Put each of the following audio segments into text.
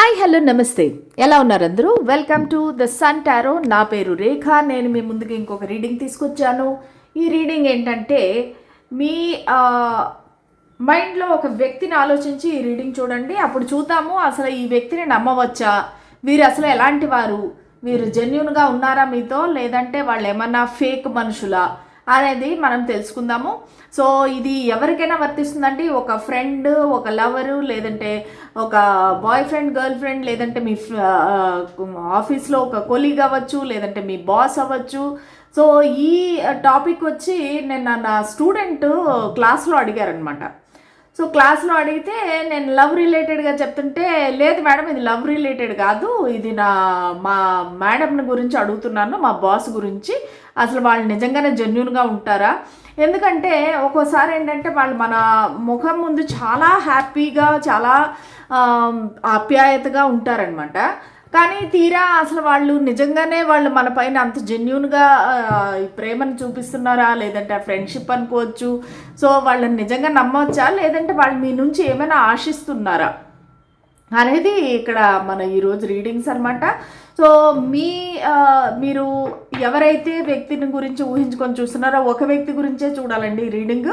Hi hello నమస్తే. ఎలా ఉన్నారు అందరూ welcome to the sun tarot నా పేరు రేఖ నేను మీ ముందుకు ఇంకొక రీడింగ్ తీసుకొచ్చాను. ఈ రీడింగ్ ఏంటంటే మీ మైండ్లో ఒక వ్యక్తిని ఆలోచించి ఈ రీడింగ్ చూడండి. అప్పుడు చూద్దాము అసలు ఈ వ్యక్తిని నమ్మవచ్చా? వీరు అసలు ఎలాంటి వారు? వీరు జెన్యున్గా ఉన్నారా మీతో? లేదంటే వాళ్ళు ఏమన్నా ఫేక్ మనుషులా? అనేది మనం తెలుసుకుందాము. సో ఇది ఎవరికైనా వర్తిస్తుందండి? ఒక ఫ్రెండ్ ఒక లవరు లేదంటే ఒక బాయ్ ఫ్రెండ్ గర్ల్ ఫ్రెండ్ లేదంటే మీ ఆఫీస్లో ఒక కొలీగ్ అవ్వచ్చు లేదంటే మీ బాస్ అవ్వచ్చు. సో ఈ టాపిక్ వచ్చి నేను నా స్టూడెంట్ క్లాస్లో అడిగారనమాట సో క్లాస్లో అడిగితే నేను లవ్ రిలేటెడ్గా చెప్తుంటే లేదు మేడం ఇది లవ్ రిలేటెడ్ కాదు ఇది నా మా మేడంని గురించి అడుగుతున్నాను మా బాస్ గురించి. అసలు వాళ్ళు నిజంగానే జెన్యున్గా ఉంటారా? ఎందుకంటే ఒక్కోసారి ఏంటంటే వాళ్ళు మన ముఖం ముందు చాలా హ్యాపీగా చాలా ఆప్యాయతగా ఉంటారనమాట కానీ తీరా అసలు వాళ్ళు నిజంగానే వాళ్ళు మన పైన అంత జెన్యున్గా ప్రేమను చూపిస్తున్నారా? లేదంటే ఫ్రెండ్షిప్ అనుకోవచ్చు. సో వాళ్ళని నిజంగా నమ్మవచ్చా లేదంటే వాళ్ళు మీ నుంచి ఏమైనా ఆశిస్తున్నారా? అనేది ఇక్కడ మన ఈరోజు రీడింగ్స్ అనమాట సో మీ మీరు ఎవరైతే వ్యక్తిని గురించి ఊహించుకొని చూస్తున్నారో ఒక వ్యక్తి గురించే చూడాలండి రీడింగ్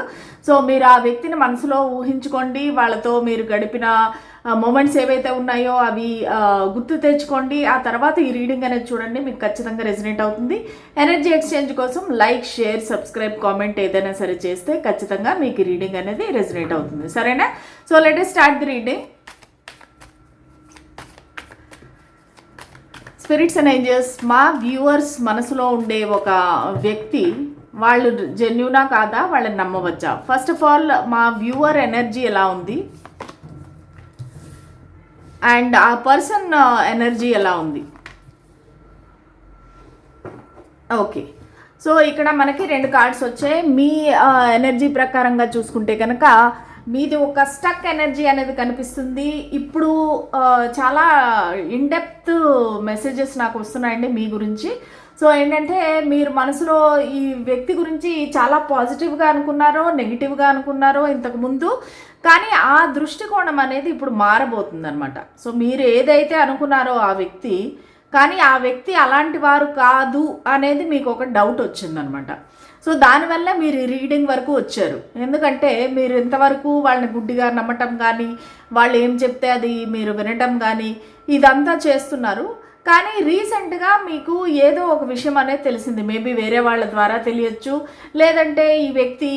సో మీరు ఆ వ్యక్తిని మనసులో ఊహించుకోండి. వాళ్ళతో మీరు గడిపిన మూమెంట్స్ ఏవైతే ఉన్నాయో అవి గుర్తు తెచ్చుకోండి. ఆ తర్వాత ఈ రీడింగ్ అనేది చూడండి మీకు ఖచ్చితంగా రెజినేట్ అవుతుంది. ఎనర్జీ ఎక్స్చేంజ్ కోసం లైక్ షేర్ సబ్స్క్రైబ్ కామెంట్ ఏదైనా సరే చేస్తే ఖచ్చితంగా మీకు ఈ రీడింగ్ అనేది రెజినేట్ అవుతుంది. సరేనా? So let start the reading spirits and angels మా వ్యూవర్స్ మనసులో ఉండే ఒక వ్యక్తి వాళ్ళు జెన్యునా కాదా? వాళ్ళని నమ్మవచ్చా? ఫస్ట్ ఆఫ్ ఆల్ మా వ్యూవర్ ఎనర్జీ ఎలా ఉంది? అండ్ ఆ పర్సన్ ఎనర్జీ ఎలా ఉంది? ఓకే. సో ఇక్కడ మనకి రెండు కార్డ్స్ వచ్చాయి. మీ ఎనర్జీ ప్రకారంగా చూసుకుంటే కనుక మీది ఒక స్టక్ ఎనర్జీ అనేది కనిపిస్తుంది. ఇప్పుడు చాలా ఇన్డెప్త్ మెసేజెస్ నాకు వస్తున్నాయండి మీ గురించి. సో ఏంటంటే మీరు మనసులో ఈ వ్యక్తి గురించి చాలా పాజిటివ్గా అనుకున్నారో నెగిటివ్గా అనుకున్నారో ఇంతకుముందు కానీ ఆ దృష్టికోణం అనేది ఇప్పుడు మారబోతుందనమాట సో మీరు ఏదైతే అనుకున్నారో ఆ వ్యక్తి కానీ ఆ వ్యక్తి అలాంటి వారు కాదు అనేది మీకు ఒక డౌట్ వచ్చిందనమాట సో దానివల్ల మీరు రీడింగ్ వరకు వచ్చారు. ఎందుకంటే మీరు ఇంతవరకు వాళ్ళని గుడ్డిగా నమ్మటం కానీ వాళ్ళు ఏం చెప్తే అది మీరు వినటం కానీ ఇదంతా చేస్తున్నారు. కానీ రీసెంట్గా మీకు ఏదో ఒక విషయం అనేది తెలిసింది. మేబీ వేరే వాళ్ళ ద్వారా తెలియచ్చు. లేదంటే ఈ వ్యక్తి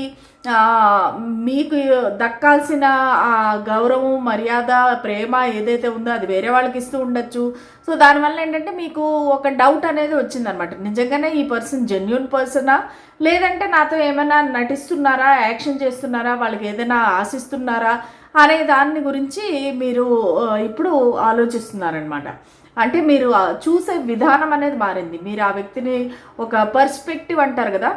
మీకు దక్కాల్సిన ఆ గౌరవం మర్యాద ప్రేమ ఏదైతే ఉందో అది వేరే వాళ్ళకి ఇస్తూ ఉండొచ్చు. సో దానివల్ల ఏంటంటే మీకు ఒక డౌట్ అనేది వచ్చిందనమాట. నిజంగానే ఈ పర్సన్ జెన్యున్ పర్సనా లేదంటే నాతో ఏమైనా నటిస్తున్నారా? యాక్షన్ చేస్తున్నారా? వాళ్ళకి ఏదైనా ఆశిస్తున్నారా? అనే దాని గురించి మీరు ఇప్పుడు ఆలోచిస్తున్నారనమాట. అంటే మీరు చూసే విధానం అనేది మారింది. మీరు ఆ వ్యక్తిని ఒక పర్స్పెక్టివ్ అంటారు కదా?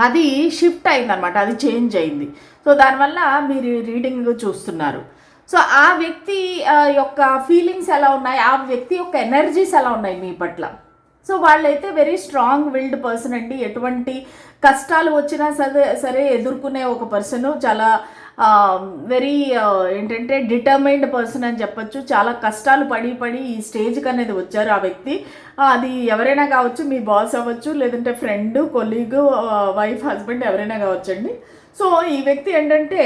అది షిఫ్ట్ అయిందనమాట అది చేంజ్ అయింది. సో దానివల్ల మీరు రీడింగ్ చూస్తున్నారు. సో ఆ వ్యక్తి ఆ, యొక్క ఫీలింగ్స్ ఎలా ఉన్నాయి? ఆ వ్యక్తి యొక్క ఎనర్జీస్ ఎలా ఉన్నాయి మీ పట్ల? సో వాళ్ళైతే వెరీ స్ట్రాంగ్ విల్డ్ పర్సన్ అండి. ఎటువంటి కష్టాలు వచ్చినా సరే సరే ఎదుర్కొనే ఒక పర్సన్ చాలా వెరీ ఏంటంటే డిటర్మైన్డ్ పర్సన్ అని చెప్పొచ్చు. చాలా కష్టాలు పడి పడి ఈ స్టేజ్కి అనేది వచ్చారు ఆ వ్యక్తి. అది ఎవరైనా కావచ్చు మీ బాస్ అవ్వచ్చు లేదంటే ఫ్రెండ్ కొలీగ్ వైఫ్ హస్బెండ్ ఎవరైనా కావచ్చండి. సో ఈ వ్యక్తి ఏంటంటే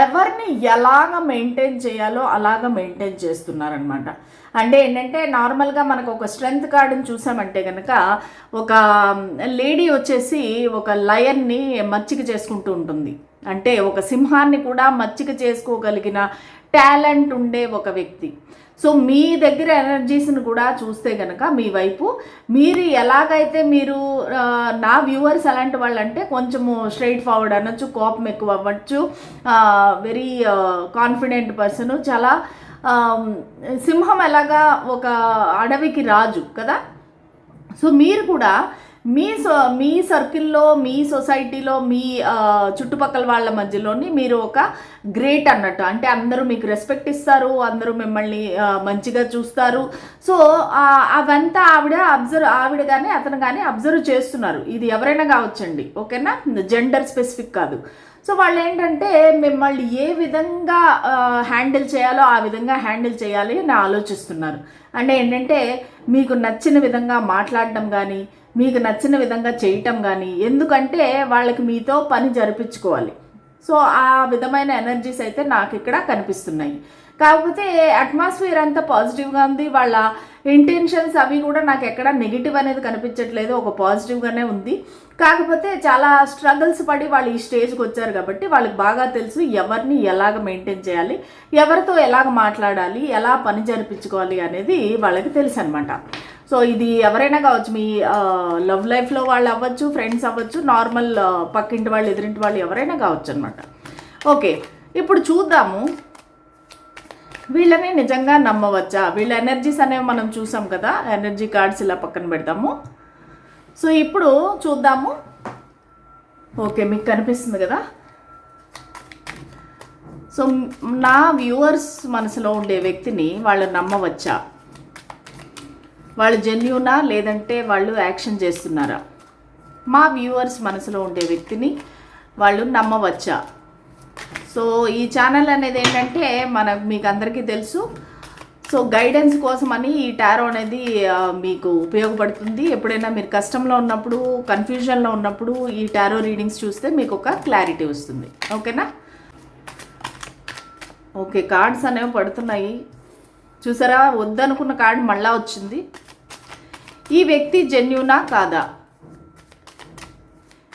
ఎవరిని ఎలాగ మెయింటైన్ చేయాలో అలాగ మెయింటైన్ చేస్తున్నారనమాట అంటే ఏంటంటే నార్మల్గా మనకు ఒక స్ట్రెంగ్త్ కార్డుని చూసామంటే కనుక ఒక లేడీ వచ్చేసి ఒక లయన్ని మచ్చిక చేసుకుంటూ ఉంటుంది. అంటే ఒక సింహాన్ని కూడా మచ్చిక చేసుకోగలిగిన టాలెంట్ ఉండే ఒక వ్యక్తి. సో మీ దగ్గర ఎనర్జీస్ని కూడా చూస్తే కనుక మీ వైపు మీరు ఎలాగైతే మీరు నా వ్యూవర్స్ అలాంటి వాళ్ళు అంటే కొంచెము స్ట్రైట్ ఫార్వర్డ్ అనొచ్చు కోపం ఎక్కువ అవ్వచ్చు వెరీ కాన్ఫిడెంట్ పర్సన్ చాలా సింహం ఎలాగా ఒక అడవికి రాజు కదా? సో మీరు కూడా మీ సో మీ సర్కిల్లో మీ సొసైటీలో మీ చుట్టుపక్కల వాళ్ళ మధ్యలోని మీరు ఒక గ్రేట్ అన్నట్టు. అంటే అందరూ మీకు రెస్పెక్ట్ ఇస్తారు అందరూ మిమ్మల్ని మంచిగా చూస్తారు. సో అవంతా ఆవిడ అబ్జర్వ్ ఆవిడ కానీ అతను కానీ అబ్జర్వ్ చేస్తున్నారు. ఇది ఎవరైనా కావచ్చండి. ఓకేనా? జెండర్ స్పెసిఫిక్ కాదు. సో వాళ్ళు ఏంటంటే మిమ్మల్ని ఏ విధంగా హ్యాండిల్ చేయాలో ఆ విధంగా హ్యాండిల్ చేయాలి అని ఆలోచిస్తున్నారు. అంటే ఏంటంటే మీకు నచ్చిన విధంగా మాట్లాడడం కానీ మీకు నచ్చిన విధంగా చేయటం కానీ ఎందుకంటే వాళ్ళకి మీతో పని జరిపించుకోవాలి. సో ఆ విధమైన ఎనర్జీస్ అయితే నాకు ఇక్కడ కనిపిస్తున్నాయి. కాకపోతే అట్మాస్ఫియర్ అంతా పాజిటివ్గా ఉంది. వాళ్ళ ఇంటెన్షన్స్ అవి కూడా నాకు ఎక్కడ నెగిటివ్ అనేది కనిపించట్లేదు. ఒక పాజిటివ్గానే ఉంది. కాకపోతే చాలా స్ట్రగుల్స్ పడి వాళ్ళు ఈ స్టేజ్కి వచ్చారు కాబట్టి వాళ్ళకి బాగా తెలుసు ఎవరిని ఎలాగ మెయింటైన్ చేయాలి ఎవరితో ఎలాగ మాట్లాడాలి ఎలా పని జరిపించుకోవాలి అనేది వాళ్ళకి తెలుసు అనమాట సో ఇది ఎవరైనా కావచ్చు మీ లవ్ లైఫ్లో వాళ్ళు అవ్వచ్చు ఫ్రెండ్స్ అవ్వచ్చు నార్మల్ పక్కింటి వాళ్ళు ఎదురింటి వాళ్ళు ఎవరైనా కావచ్చు అనమాట ఓకే ఇప్పుడు చూద్దాము. వీళ్ళని నిజంగా నమ్మవచ్చా? వీళ్ళ ఎనర్జీస్ అనేవి మనం చూసాం కదా ఎనర్జీ కార్డ్స్ ఇలా పక్కన పెడతాము సో ఇప్పుడు చూద్దాము. ఓకే మీకు కనిపిస్తుంది కదా? సో నా వ్యూవర్స్ మనసులో ఉండే వ్యక్తిని వాళ్ళు నమ్మవచ్చా? వాళ్ళు జెన్యునా లేదంటే వాళ్ళు యాక్షన్ చేస్తున్నారా? మా వ్యూవర్స్ మనసులో ఉండే వ్యక్తిని వాళ్ళు నమ్మవచ్చా? సో ఈ ఛానల్ అనేది ఏంటంటే మన మీకు అందరికీ తెలుసు. సో గైడెన్స్ కోసమని ఈ టారో అనేది మీకు ఉపయోగపడుతుంది. ఎప్పుడైనా మీరు కష్టంలో ఉన్నప్పుడు కన్ఫ్యూజన్లో ఉన్నప్పుడు ఈ టారో రీడింగ్స్ చూస్తే మీకు ఒక క్లారిటీ వస్తుంది. ఓకేనా? ఓకే కార్డ్స్ అనేవి పడుతున్నాయి. చూసారా? వద్దనుకున్న కార్డు మళ్ళా వచ్చింది. ఈ వ్యక్తి జెన్యునా కాదా?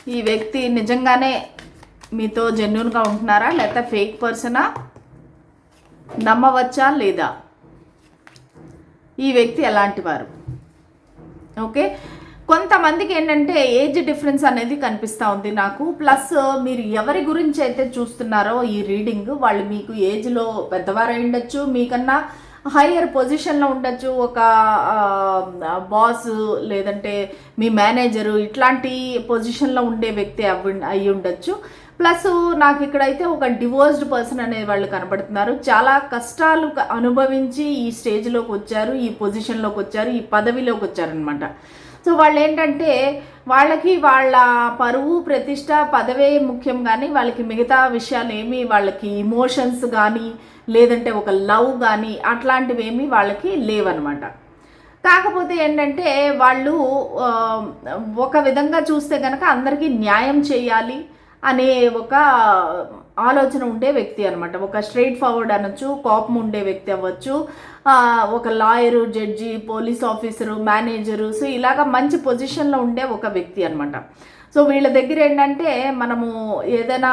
ఈ వ్యక్తి నిజంగానే మీతో జెన్యున్గా ఉంటున్నారా? లేకపోతే ఫేక్ పర్సనా? నమ్మవచ్చా లేదా? ఈ వ్యక్తి ఎలాంటి వారు? ఓకే? కొంతమందికి ఏంటంటే ఏజ్ డిఫరెన్స్ అనేది కనిపిస్తూ ఉంది నాకు. ప్లస్ మీరు ఎవరి గురించి అయితే చూస్తున్నారో ఈ రీడింగ్ వాళ్ళు మీకు ఏజ్లో పెద్దవారు ఉండొచ్చు మీకన్నా హయ్యర్ పొజిషన్లో ఉండొచ్చు ఒక బాస్ లేదంటే మీ మేనేజరు ఇట్లాంటి పొజిషన్లో ఉండే వ్యక్తి అవి అయి ఉండొచ్చు. ప్లస్ నాకు ఇక్కడైతే ఒక డివోర్స్డ్ పర్సన్ అనే వాళ్ళు కనబడుతున్నారు. చాలా కష్టాలు అనుభవించి ఈ స్టేజ్లోకి వచ్చారు ఈ పొజిషన్లోకి వచ్చారు ఈ పదవిలోకి వచ్చారనమాట సో వాళ్ళు ఏంటంటే వాళ్ళకి వాళ్ళ పరువు ప్రతిష్ట పదవే ముఖ్యం కానీ వాళ్ళకి మిగతా విషయాలు ఏమి వాళ్ళకి ఇమోషన్స్ కానీ లేదంటే ఒక లవ్ కానీ అట్లాంటివి ఏమీ వాళ్ళకి లేవన్నమాట కాకపోతే ఏంటంటే వాళ్ళు ఒక విధంగా చూస్తే కనుక అందరికీ న్యాయం చేయాలి అనే ఒక ఆలోచన ఉండే వ్యక్తి అనమాట. ఒక స్ట్రైట్ ఫార్వర్డ్ అనొచ్చు కోపం ఉండే వ్యక్తి అవ్వచ్చు ఒక lawyer judge police officer manager so ఇలాగ మంచి పొజిషన్లో ఉండే ఒక వ్యక్తి అనమాట. సో వీళ్ళ దగ్గర ఏంటంటే మనము ఏదైనా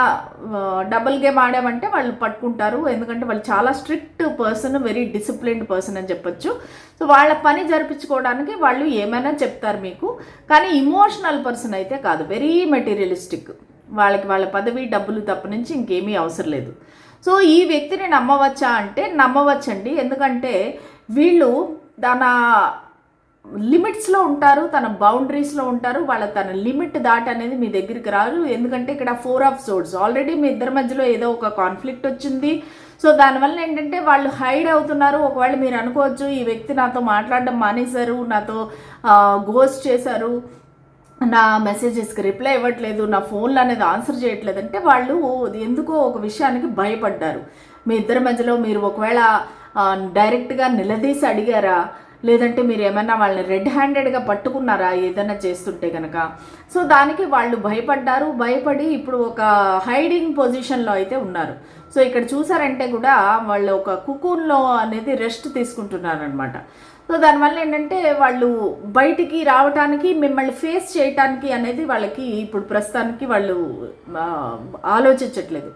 డబుల్ గేమ్ ఆడామంటే వాళ్ళు పట్టుకుంటారు. ఎందుకంటే వాళ్ళు చాలా strict person very disciplined person అని చెప్పొచ్చు. సో వాళ్ళ పని జరిపించుకోవడానికి వాళ్ళు ఏమైనా చెప్తారు మీకు. కానీ ఇమోషనల్ పర్సన్ అయితే కాదు. వెరీ మెటీరియలిస్టిక్ వాళ్ళకి వాళ్ళ పదవి డబ్బులు తప్ప నుంచి ఇంకేమీ అవసరం లేదు. సో ఈ వ్యక్తిని నమ్మవచ్చా అంటే నమ్మవచ్చండి. ఎందుకంటే వీళ్ళు తన లిమిట్స్లో ఉంటారు తన బౌండరీస్లో ఉంటారు వాళ్ళ తన లిమిట్ దాట అనేది మీ దగ్గరికి రారు ఎందుకంటే ఇక్కడ ఫోర్ ఆఫ్ సోర్స్ ఆల్రెడీ మీ ఇద్దరి మధ్యలో ఏదో ఒక కాన్ఫ్లిక్ట్ వచ్చింది. సో దానివల్ల ఏంటంటే వాళ్ళు హైడ్ అవుతున్నారు. ఒకవేళ మీరు అనుకోవచ్చు ఈ వ్యక్తి నాతో మాట్లాడడం మానేశారు నాతో గోస్ట్ చేశారు నా మెసేజెస్కి రిప్లై ఇవ్వట్లేదు నా ఫోన్లు అనేది ఆన్సర్ చేయట్లేదు అంటే వాళ్ళు ఎందుకో ఒక విషయానికి భయపడ్డారు. మీ ఇద్దరి మధ్యలో మీరు ఒకవేళ డైరెక్ట్గా నిలదీసి అడిగారా లేదంటే మీరు ఏమైనా వాళ్ళని రెడ్ హ్యాండెడ్గా పట్టుకున్నారా ఏదైనా చేస్తుంటే కనుక సో దానికి వాళ్ళు భయపడ్డారు. భయపడి ఇప్పుడు ఒక హైడింగ్ పొజిషన్లో అయితే ఉన్నారు. సో ఇక్కడ చూసారంటే కూడా వాళ్ళు ఒక కుకూన్లో అనేది రెస్ట్ తీసుకుంటున్నారనమాట సో దానివల్ల ఏంటంటే వాళ్ళు బయటికి రావటానికి మిమ్మల్ని ఫేస్ చేయటానికి అనేది వాళ్ళకి ఇప్పుడు ప్రస్తుతానికి వాళ్ళు ఆలోచించట్లేదు.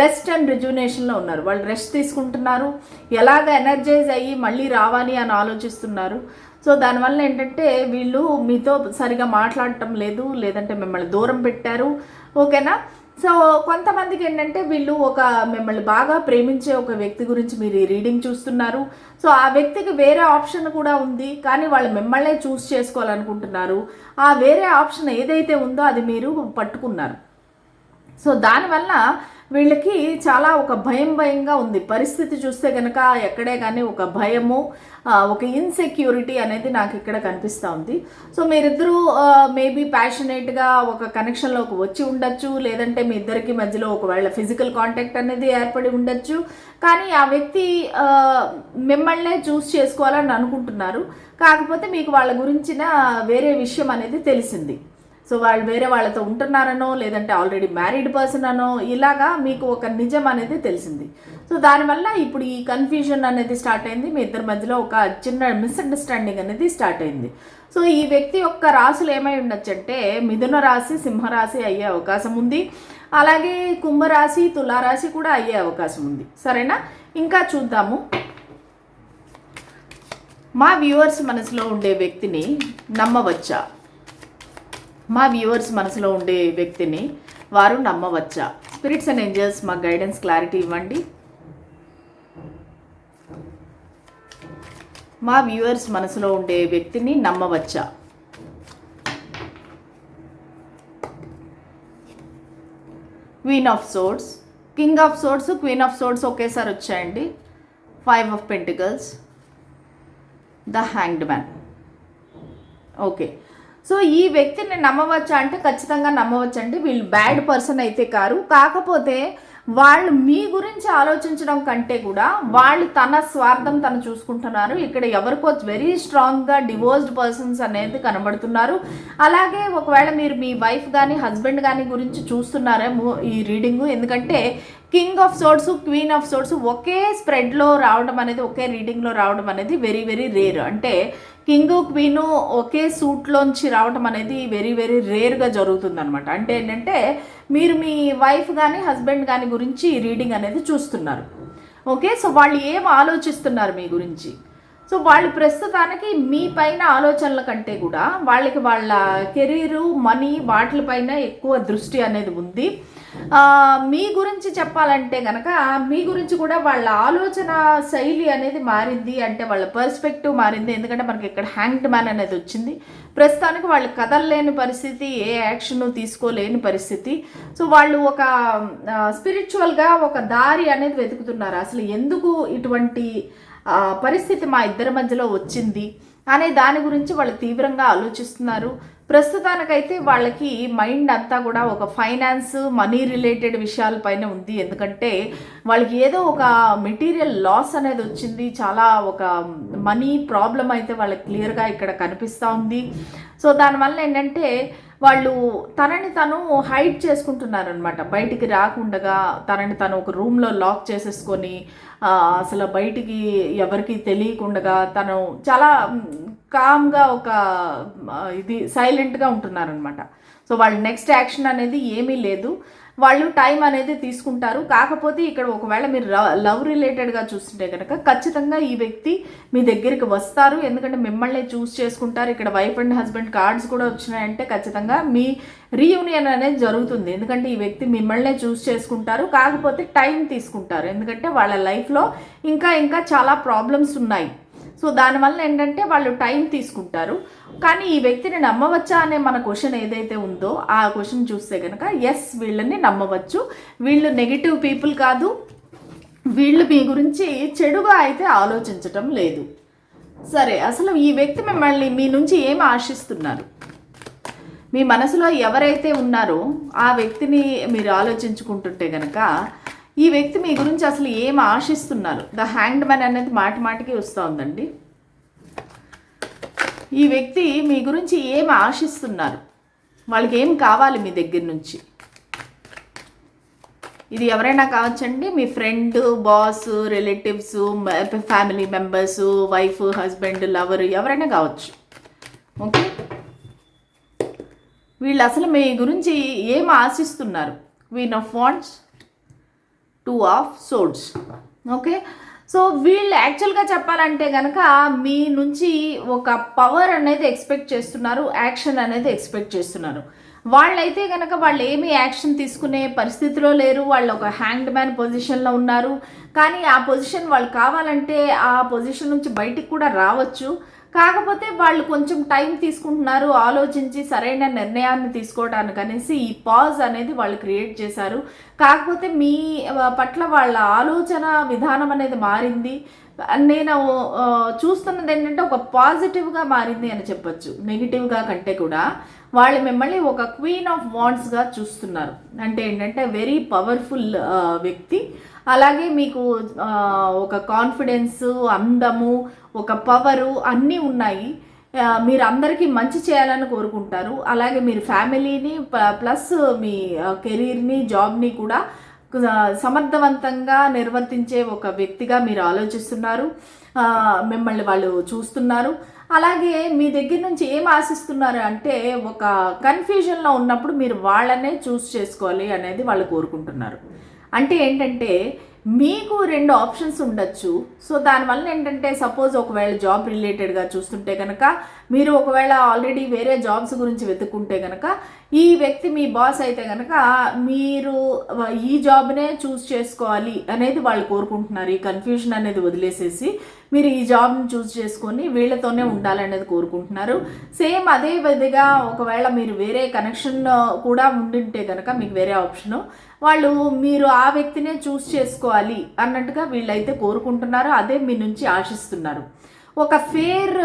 రెస్ట్ అండ్ రిజ్యునేషన్లో ఉన్నారు. వాళ్ళు రెస్ట్ తీసుకుంటున్నారు. ఎలాగ ఎనర్జైజ్ అయ్యి మళ్ళీ రావాలి అని ఆలోచిస్తున్నారు. సో దానివల్ల ఏంటంటే వీళ్ళు మీతో సరిగా మాట్లాడటం లేదు లేదంటే మిమ్మల్ని దూరం పెట్టారు. ఓకేనా? సో కొంతమందికి ఏంటంటే వీళ్ళు ఒక మిమ్మల్ని బాగా ప్రేమించే ఒక వ్యక్తి గురించి మీరు ఈ రీడింగ్ చూస్తున్నారు. సో ఆ వ్యక్తికి వేరే ఆప్షన్ కూడా ఉంది. కానీ వాళ్ళు మిమ్మల్నే చూస్ చేసుకోవాలనుకుంటున్నారు. ఆ వేరే ఆప్షన్ ఏదైతే ఉందో అది మీరు పట్టుకున్నారు. సో దానివల్ల వీళ్ళకి చాలా ఒక భయం భయంగా ఉంది. పరిస్థితి చూస్తే కనుక ఎక్కడే కానీ ఒక భయము ఒక ఇన్సెక్యూరిటీ అనేది నాకు ఇక్కడ కనిపిస్తూ ఉంది. సో మీరిద్దరూ మేబీ ప్యాషనేట్గా ఒక కనెక్షన్లోకి వచ్చి ఉండొచ్చు. లేదంటే మీ ఇద్దరికి మధ్యలో ఒకవేళ ఫిజికల్ కాంటాక్ట్ అనేది ఏర్పడి ఉండొచ్చు. కానీ ఆ వ్యక్తి మిమ్మల్నే చూస్ చేసుకోవాలని అనుకుంటున్నారు. కాకపోతే మీకు వాళ్ళ గురించిన వేరే విషయం అనేది తెలిసింది. సో వాళ్ళు వేరే వాళ్ళతో ఉంటున్నారనో లేదంటే ఆల్రెడీ మ్యారీడ్ పర్సన్ అనో ఇలాగా మీకు ఒక నిజం అనేది తెలిసింది. సో దానివల్ల ఇప్పుడు ఈ కన్ఫ్యూజన్ అనేది స్టార్ట్ అయింది. మీ ఇద్దరి మధ్యలో ఒక చిన్న మిస్అండర్స్టాండింగ్ అనేది స్టార్ట్ అయింది. సో ఈ వ్యక్తి యొక్క రాశులు ఏమై ఉండొచ్చు అంటే మిథున రాశి సింహరాశి అయ్యే అవకాశం ఉంది. అలాగే కుంభరాశి తులారాశి కూడా అయ్యే అవకాశం ఉంది. సరేనా? ఇంకా చూద్దాము. మా వ్యూవర్స్ మనసులో ఉండే వ్యక్తిని నమ్మవచ్చా? మా వ్యూవర్స్ మనసులో ఉండే వ్యక్తిని వారు నమ్మవచ్చా? స్పిరిట్స్ అండ్ ఏంజల్స్ మా గైడెన్స్ క్లారిటీ ఇవ్వండి. మా వ్యూవర్స్ మనసులో ఉండే వ్యక్తిని నమ్మవచ్చా? Queen of swords king of swords queen of swords ఒకేసారి వచ్చాయండి. Five of pentacles the hanged man okay so ఈ వ్యక్తిని నమ్మవచ్చా అంటే ఖచ్చితంగా నమ్మవచ్చు అంటే వీళ్ళు బ్యాడ్ పర్సన్ అయితే కారు. కాకపోతే వాళ్ళు మీ గురించి ఆలోచించడం కంటే కూడా వాళ్ళు తన స్వార్థం తను చూసుకుంటున్నారు. ఇక్కడ ఎవరికో వెరీ స్ట్రాంగ్గా డివోర్స్డ్ పర్సన్స్ అనేది కనబడుతున్నారు. అలాగే ఒకవేళ మీరు మీ వైఫ్ కానీ హస్బెండ్ కానీ గురించి చూస్తున్నారేమో ఈ రీడింగ్ ఎందుకంటే king of swords queen of swords ఒకే స్ప్రెడ్లో రావడం అనేది ఒకే రీడింగ్లో రావడం అనేది వెరీ వెరీ రేర్ అంటే కింగ్ క్వీన్ ఒకే సూట్లోంచి రావడం అనేది వెరీ వెరీ రేర్గా జరుగుతుందనమాట అంటే ఏంటంటే మీరు మీ వైఫ్ కానీ హస్బెండ్ కానీ గురించి రీడింగ్ అనేది చూస్తున్నారు. ఓకే? సో వాళ్ళు ఏం ఆలోచిస్తున్నారు మీ గురించి? సో వాళ్ళు ప్రస్తుతానికి మీ పైన ఆలోచనల కంటే కూడా వాళ్ళకి వాళ్ళ కెరీరు మనీ వాటిపైన ఎక్కువ దృష్టి అనేది ఉంది. మీ గురించి చెప్పాలంటే కనుక మీ గురించి కూడా వాళ్ళ ఆలోచన శైలి అనేది మారింది అంటే వాళ్ళ పర్స్పెక్టివ్ మారింది. ఎందుకంటే మనకి ఇక్కడ హ్యాంగ్డ్ మ్యాన్ అనేది వచ్చింది. ప్రస్తుతానికి వాళ్ళు కదలలేని పరిస్థితి ఏ యాక్షన్ తీసుకోలేని పరిస్థితి. సో వాళ్ళు ఒక స్పిరిచువల్గా ఒక దారి అనేది వెతుకుతున్నారు. అసలు ఎందుకు ఇటువంటి పరిస్థితి మా ఇద్దరి మధ్యలో వచ్చింది? అనే దాని గురించి వాళ్ళు తీవ్రంగా ఆలోచిస్తున్నారు. ప్రస్తుతానికైతే వాళ్ళకి మైండ్ అంతా కూడా ఒక ఫైనాన్స్ మనీ రిలేటెడ్ విషయాలపైన ఉంది. ఎందుకంటే వాళ్ళకి ఏదో ఒక మెటీరియల్ లాస్ అనేది వచ్చింది. చాలా ఒక మనీ ప్రాబ్లం అయితే వాళ్ళకి క్లియర్గా ఇక్కడ కనిపిస్తూ ఉంది. సో దానివల్ల ఏంటంటే వాళ్ళు తనని తను హైడ్ చేసుకుంటున్నారు అనమాట బయటికి రాకుండగా తనని తను ఒక రూమ్లో లాక్ చేసేసుకొని అసలు బయటికి ఎవరికి తెలియకుండగా తను చాలా కామ్గా ఒక ఇది సైలెంట్గా ఉంటున్నారనమాట సో వాళ్ళ నెక్స్ట్ యాక్షన్ అనేది ఏమీ లేదు. వాళ్ళు టైం అనేది తీసుకుంటారు. కాకపోతే ఇక్కడ ఒకవేళ మీరు లవ్ రిలేటెడ్గా చూస్తుంటే కనుక ఖచ్చితంగా ఈ వ్యక్తి మీ దగ్గరికి వస్తారు. ఎందుకంటే మిమ్మల్ని చూస్ చేసుకుంటారు. ఇక్కడ వైఫ్ అండ్ హస్బెండ్ కార్డ్స్ కూడా వచ్చినాయంటే ఖచ్చితంగా మీ రీయూనియన్ అనేది జరుగుతుంది. ఎందుకంటే ఈ వ్యక్తి మిమ్మల్నే చూస్ చేసుకుంటారు. కాకపోతే టైం తీసుకుంటారు. ఎందుకంటే వాళ్ళ లైఫ్లో ఇంకా ఇంకా చాలా ప్రాబ్లమ్స్ ఉన్నాయి. సో దానివల్ల ఏంటంటే వాళ్ళు టైం తీసుకుంటారు. కానీ ఈ వ్యక్తిని నమ్మవచ్చా అనే మన క్వశ్చన్ ఏదైతే ఉందో ఆ క్వశ్చన్ చూస్తే కనుక ఎస్ వీళ్ళని నమ్మవచ్చు. వీళ్ళు నెగిటివ్ పీపుల్ కాదు. వీళ్ళు మీ గురించి చెడుగా అయితే ఆలోచించటం లేదు. సరే అసలు ఈ వ్యక్తి మిమ్మల్ని మీ నుంచి ఏం ఆశిస్తున్నారు? మీ మనసులో ఎవరైతే ఉన్నారో ఆ వ్యక్తిని మీరు ఆలోచించుకుంటుంటే కనుక ఈ వ్యక్తి మీ గురించి అసలు ఏం ఆశిస్తున్నారు? ద హ్యాండ్ మ్యాన్ అనేది మాటి మాటికి వస్తూ ఉందండి. ఈ వ్యక్తి మీ గురించి ఏం ఆశిస్తున్నారు? వాళ్ళకి ఏం కావాలి మీ దగ్గర నుంచి? ఇది ఎవరైనా కావచ్చండి? మీ friend boss relatives family members wife husband lover ఎవరైనా కావచ్చు. ఓకే? వీళ్ళు అసలు మీ గురించి ఏం ఆశిస్తున్నారు? Queen of wands two of swords okay? So వీళ్ళు యాక్చువల్గా చెప్పాలంటే కనుక మీ నుంచి ఒక పవర్ అనేది ఎక్స్పెక్ట్ చేస్తున్నారు యాక్షన్ అనేది ఎక్స్పెక్ట్ చేస్తున్నారు. వాళ్ళైతే కనుక వాళ్ళు ఏమి యాక్షన్ తీసుకునే పరిస్థితిలో లేరు వాళ్ళు ఒక హ్యాండ్ మ్యాన్ పొజిషన్లో ఉన్నారు. కానీ ఆ పొజిషన్ వాళ్ళు కావాలంటే ఆ పొజిషన్ నుంచి బయటికి కూడా రావచ్చు. కాకపోతే వాళ్ళు కొంచెం టైం తీసుకుంటున్నారు ఆలోచించి సరైన నిర్ణయాన్ని తీసుకోవడానికి అనేసి ఈ పాజ్ అనేది వాళ్ళు క్రియేట్ చేశారు. కాకపోతే మీ పట్ల వాళ్ళ ఆలోచన విధానం అనేది మారింది. నేను చూస్తున్నది ఏంటంటే ఒక పాజిటివ్గా మారింది అని చెప్పొచ్చు. నెగిటివ్గా కంటే కూడా వాళ్ళు మిమ్మల్ని ఒక క్వీన్ ఆఫ్ వాండ్స్గా చూస్తున్నారు. అంటే ఏంటంటే వెరీ పవర్ఫుల్ వ్యక్తి. అలాగే మీకు ఒక కాన్ఫిడెన్స్ అందము ఒక పవరు అన్నీ ఉన్నాయి. మీరు అందరికీ మంచి చేయాలని కోరుకుంటారు. అలాగే మీరు ఫ్యామిలీని ప్లస్ మీ కెరీర్ని జాబ్ని కూడా సమర్థవంతంగా నిర్వర్తించే ఒక వ్యక్తిగా మీరు ఆలోచిస్తున్నారు. మిమ్మల్ని వాళ్ళు చూస్తున్నారు. అలాగే మీ దగ్గర నుంచి ఏం ఆశిస్తున్నారు అంటే ఒక కన్ఫ్యూజన్లో ఉన్నప్పుడు మీరు వాళ్ళనే చూస్ చేసుకోవాలి అనేది వాళ్ళు కోరుకుంటున్నారు. అంటే ఏంటంటే మీకు రెండు ఆప్షన్స్ ఉండొచ్చు. సో దానివల్ల ఏంటంటే సపోజ్ ఒకవేళ జాబ్ రిలేటెడ్గా చూస్తుంటే కనుక మీరు ఒకవేళ ఆల్రెడీ వేరే జాబ్స్ గురించి వెతుక్కుంటే కనుక ఈ వ్యక్తి మీ బాస్ అయితే కనుక మీరు ఈ జాబ్నే చూస్ చేసుకోవాలి అనేది వాళ్ళు కోరుకుంటున్నారు. ఈ కన్ఫ్యూజన్ అనేది వదిలేసేసి మీరు ఈ జాబ్ని చూస్ చేసుకొని వీళ్ళతోనే ఉండాలనేది కోరుకుంటున్నారు. సేమ్ అదే విధంగా ఒకవేళ మీరు వేరే కనెక్షన్ కూడా ఉండింటే కనుక మీకు వేరే ఆప్షను. వాళ్ళు మీరు ఆ వ్యక్తినే చూస్ చేసుకోవాలి అన్నట్టుగా వీళ్ళైతే కోరుకుంటున్నారు. అదే మీ నుంచి ఆశిస్తున్నారు. ఒక ఫేర్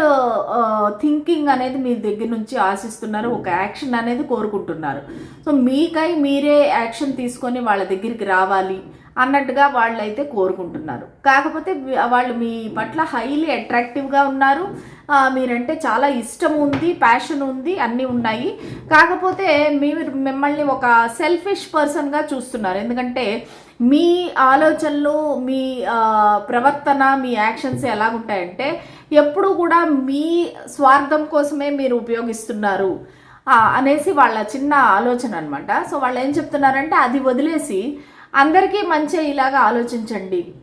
థింకింగ్ అనేది మీ దగ్గర నుంచి ఆశిస్తున్నారు. ఒక యాక్షన్ అనేది కోరుకుంటున్నారు. సో మీకై మీరే యాక్షన్ తీసుకొని వాళ్ళ దగ్గరికి రావాలి. అన్నట్టుగా వాళ్ళు అయితే కోరుకుంటున్నారు. కాకపోతే వాళ్ళు మీ పట్ల హైలీ అట్రాక్టివ్గా ఉన్నారు. మీరంటే చాలా ఇష్టం ఉంది ప్యాషన్ ఉంది అన్నీ ఉన్నాయి. కాకపోతే మీరు మిమ్మల్ని ఒక సెల్ఫిష్ పర్సన్గా చూస్తున్నారు. ఎందుకంటే మీ ఆలోచనలు మీ ప్రవర్తన మీ యాక్షన్స్ ఎలాగుంటాయంటే ఎప్పుడు కూడా మీ స్వార్థం కోసమే మీరు ఉపయోగిస్తున్నారు. అనేసి వాళ్ళ చిన్న ఆలోచన అనమాట సో వాళ్ళు ఏం చెప్తున్నారంటే అది వదిలేసి అందరికీ మంచి ఇలాగా ఆలోచించండి.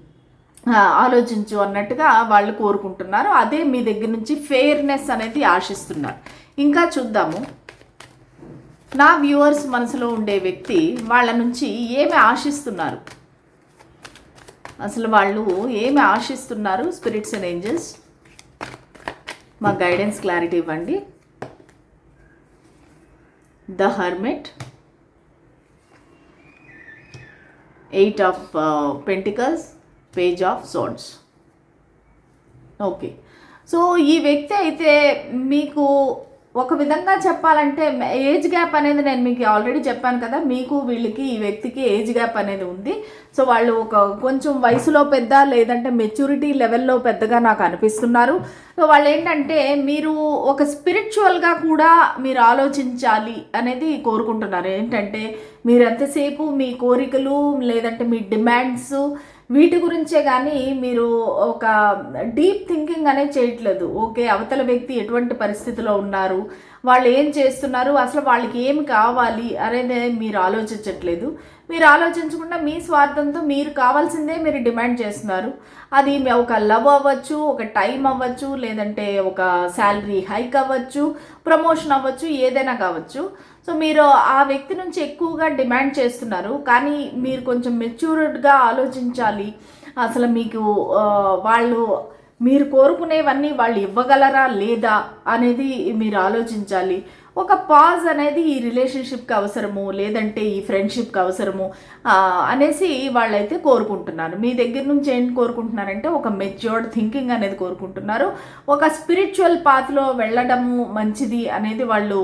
ఆలోచించు అన్నట్టుగా వాళ్ళు కోరుకుంటున్నారు. అదే మీ దగ్గర నుంచి ఫెయిర్నెస్ అనేది ఆశిస్తున్నారు. ఇంకా చూద్దాము. నా వ్యూవర్స్ మనసులో ఉండే వ్యక్తి వాళ్ళ నుంచి ఏమి ఆశిస్తున్నారు? అసలు వాళ్ళు ఏమి ఆశిస్తున్నారు? స్పిరిట్స్ అండ్ ఏంజల్స్ మా గైడెన్స్ క్లారిటీ ఇవ్వండి. The hermit eight of pentacles page of swords okay so ఈ వ్యక్తి అయితే మీకు ఒక విధంగా చెప్పాలంటే ఏజ్ గ్యాప్ అనేది నేను మీకు ఆల్రెడీ చెప్పాను కదా మీకు వీళ్ళకి ఈ వ్యక్తికి ఏజ్ గ్యాప్ అనేది ఉంది. సో వాళ్ళు ఒక కొంచెం వయసులో పెద్ద లేదంటే మెచ్యూరిటీ లెవెల్లో పెద్దగా నాకు అనిపిస్తున్నారు. సో వాళ్ళు ఏంటంటే మీరు ఒక స్పిరిచువల్గా కూడా మీరు ఆలోచించాలి అనేది కోరుకుంటున్నారు. ఏంటంటే మీరు ఎంతసేపు మీ కోరికలు లేదంటే మీ డిమాండ్స్ వీటి గురించే కానీ మీరు ఒక డీప్ థింకింగ్ అనేది చేయట్లేదు. ఓకే అవతల వ్యక్తి ఎటువంటి పరిస్థితిలో ఉన్నారు? వాళ్ళు ఏం చేస్తున్నారు? అసలు వాళ్ళకి ఏం కావాలి అనేది మీరు ఆలోచించట్లేదు. మీరు ఆలోచించకుండా మీ స్వార్థంతో మీరు కావాల్సిందే మీరు డిమాండ్ చేస్తున్నారు. అది ఒక లవ్ అవ్వచ్చు ఒక టైం అవ్వచ్చు లేదంటే ఒక శాలరీ హైక్ అవ్వచ్చు ప్రమోషన్ అవ్వచ్చు ఏదైనా కావచ్చు. సో మీరు ఆ వ్యక్తి నుంచి ఎక్కువగా డిమాండ్ చేస్తున్నారు కానీ మీరు కొంచెం మెచ్యూర్డ్గా ఆలోచించాలి. అసలు మీకు వాళ్ళు మీరు కోరుకునేవన్నీ వాళ్ళు ఇవ్వగలరా లేదా అనేది మీరు ఆలోచించాలి. ఒక పాజ్ అనేది ఈ రిలేషన్షిప్కి అవసరము లేదంటే ఈ ఫ్రెండ్షిప్కి అవసరము అనేసి వాళ్ళైతే కోరుకుంటున్నారు. మీ దగ్గర నుంచి ఏం కోరుకుంటున్నారంటే ఒక మెచ్యూర్డ్ థింకింగ్ అనేది కోరుకుంటున్నారు. ఒక స్పిరిచువల్ పాత్లో వెళ్ళడము మంచిది అనేది వాళ్ళు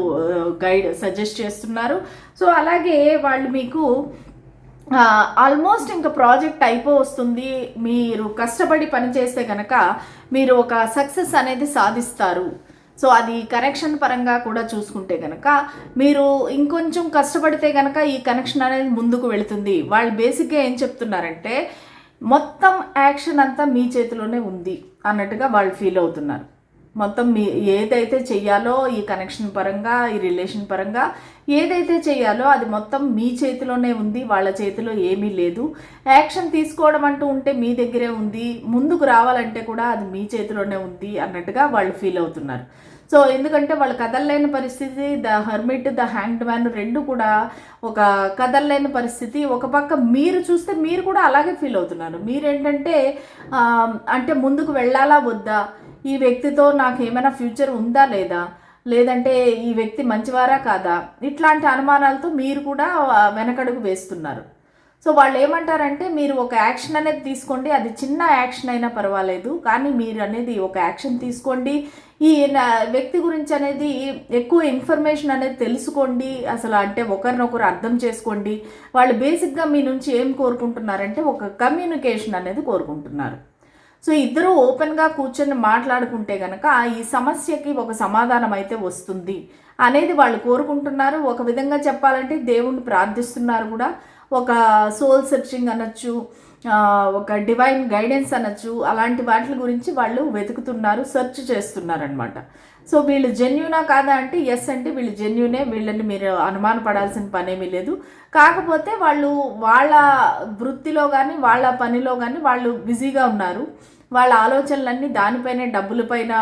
గైడ్ సజెస్ట్ చేస్తున్నారు. సో అలాగే వాళ్ళు మీకు ఆల్మోస్ట్ ఇంకా ప్రాజెక్ట్ అయిపో వస్తుంది మీరు కష్టపడి పనిచేస్తే కనుక మీరు ఒక సక్సెస్ అనేది సాధిస్తారు. సో అది కనెక్షన్ పరంగా కూడా చూసుకుంటే కనుక మీరు ఇంకొంచెం కష్టపడితే కనుక ఈ కనెక్షన్ అనేది ముందుకు వెళుతుంది. వాళ్ళు బేసిక్గా ఏం చెప్తున్నారంటే మొత్తం యాక్షన్ అంతా మీ చేతిలోనే ఉంది అన్నట్టుగా వాళ్ళు ఫీల్ అవుతున్నారు. మొత్తం మీ ఏదైతే చెయ్యాలో ఈ కనెక్షన్ పరంగా ఈ రిలేషన్ పరంగా ఏదైతే చేయాలో అది మొత్తం మీ చేతిలోనే ఉంది వాళ్ళ చేతిలో ఏమీ లేదు. యాక్షన్ తీసుకోవడం అంటూ ఉంటే మీ దగ్గరే ఉంది ముందుకు రావాలంటే కూడా అది మీ చేతిలోనే ఉంది అన్నట్టుగా వాళ్ళు ఫీల్ అవుతున్నారు. సో ఎందుకంటే వాళ్ళు కదలలేని పరిస్థితి the hermit the hanged man రెండు కూడా ఒక కదలలేని పరిస్థితి. ఒక పక్క మీరు చూస్తే మీరు కూడా అలాగే ఫీల్ అవుతున్నారు. మీరేంటంటే అంటే ముందుకు వెళ్ళాలా వద్దా? ఈ వ్యక్తితో నాకు ఏమైనా ఫ్యూచర్ ఉందా లేదా? లేదంటే ఈ వ్యక్తి మంచివారా కాదా? ఇట్లాంటి అనుమానాలతో మీరు కూడా వెనకడుగు వేస్తున్నారు. సో వాళ్ళు ఏమంటారంటే మీరు ఒక యాక్షన్ అనేది తీసుకోండి అది చిన్న యాక్షన్ అయినా పర్వాలేదు కానీ మీరు అనేది ఒక యాక్షన్ తీసుకోండి. ఈ నా- వ్యక్తి గురించి అనేది ఎక్కువ ఇన్ఫర్మేషన్ అనేది తెలుసుకోండి అసలు అంటే ఒకరినొకరు అర్థం చేసుకోండి. వాళ్ళు బేసిక్గా మీ నుంచి ఏం కోరుకుంటున్నారంటే ఒక కమ్యూనికేషన్ అనేది కోరుకుంటున్నారు. సో ఇద్దరు ఓపెన్గా కూర్చొని మాట్లాడుకుంటే కనుక ఈ సమస్యకి ఒక సమాధానం అయితే వస్తుంది అనేది వాళ్ళు కోరుకుంటున్నారు. ఒక విధంగా చెప్పాలంటే దేవుణ్ణి ప్రార్థిస్తున్నారు కూడా. ఒక సోల్ సెర్చింగ్ అనొచ్చు ఒక డివైన్ గైడెన్స్ అనొచ్చు అలాంటి వాటి గురించి వాళ్ళు వెతుకుతున్నారు సెర్చ్ చేస్తున్నారు అనమాట సో వీళ్ళు జెన్యునా కాదా అంటే ఎస్ అంటే వీళ్ళు జెన్యునే వీళ్ళని మీరు అనుమానపడాల్సిన పనేమీ లేదు. కాకపోతే వాళ్ళు వాళ్ళ వృత్తిలో కానీ వాళ్ళ పనిలో కానీ వాళ్ళు బిజీగా ఉన్నారు. వాళ్ళ ఆలోచనలన్నీ దానిపైనే డబ్బుల పైన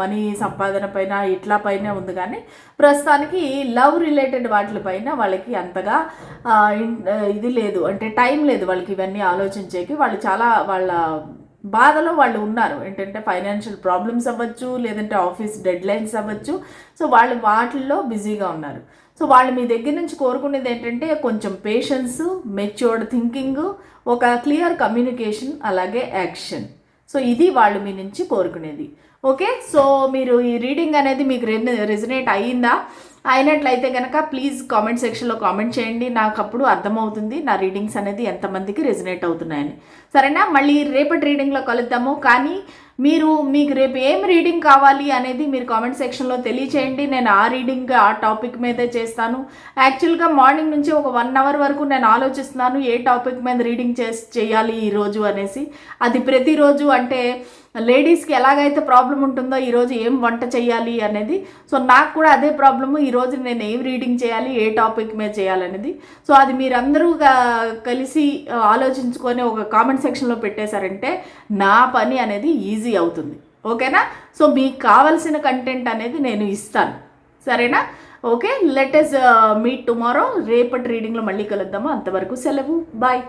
మనీ సంపాదన పైన ఇట్లా పైన ఉంది కానీ ప్రస్తుతానికి లవ్ రిలేటెడ్ వాటిపైన వాళ్ళకి అంతగా ఇది లేదు. అంటే టైం లేదు వాళ్ళకి ఇవన్నీ ఆలోచించేకి. వాళ్ళు చాలా వాళ్ళ బాధలో వాళ్ళు ఉన్నారు. ఏంటంటే ఫైనాన్షియల్ ప్రాబ్లమ్స్ అవ్వచ్చు లేదంటే ఆఫీస్ డెడ్ లైన్స్ అవ్వచ్చు. సో వాళ్ళు వాటిల్లో బిజీగా ఉన్నారు. సో వాళ్ళు మీ దగ్గర నుంచి కోరుకునేది ఏంటంటే కొంచెం పేషెన్స్ మెచ్యూర్డ్ థింకింగ్ ఒక క్లియర్ కమ్యూనికేషన్ అలాగే యాక్షన్ సో ఇది వాళ్ళు మీ నుంచి కోరుకునేది. ఓకే సో మీరు ఈ రీడింగ్ అనేది మీకు రెజినేట్ అయ్యిందా అయినట్లయితే కనుక ప్లీజ్ కామెంట్ సెక్షన్లో కామెంట్ చేయండి. నాకు అప్పుడు అర్థమవుతుంది నా రీడింగ్స్ అనేది ఎంతమందికి రెజినేట్ అవుతున్నాయని. సరేనా? మళ్ళీ రేపటి రీడింగ్లో కలుద్దాము. కానీ మీరు మీకు రేపు ఏం రీడింగ్ కావాలి అనేది మీరు కామెంట్ సెక్షన్లో తెలియచేయండి. నేను ఆ రీడింగ్ ఆ టాపిక్ మీదే చేస్తాను. యాక్చువల్గా మార్నింగ్ నుంచి ఒక వన్ అవర్ వరకు నేను ఆలోచిస్తున్నాను ఏ టాపిక్ మీద రీడింగ్ చేసి చేయాలి ఈరోజు అనేసి. అది ప్రతిరోజు అంటే లేడీస్కి ఎలాగైతే ప్రాబ్లం ఉంటుందో ఈరోజు ఏం వంట చేయాలి అనేది సో నాకు కూడా అదే ప్రాబ్లము. ఈరోజు నేను ఏం రీడింగ్ చేయాలి ఏ టాపిక్ మీద చేయాలనేది. సో అది మీరందరూ కలిసి ఆలోచించుకొని ఒక కామెంట్ సెక్షన్లో పెట్టేశారంటే నా పని అనేది ఈజీ అవుతుంది. ఓకేనా? సో మీకు కావలసిన కంటెంట్ అనేది నేను ఇస్తాను. సరేనా? ఓకే? Let's meet tomorrow. రేపటి రీడింగ్లో మళ్ళీ కలుద్దాము. అంతవరకు సెలవు. బాయ్.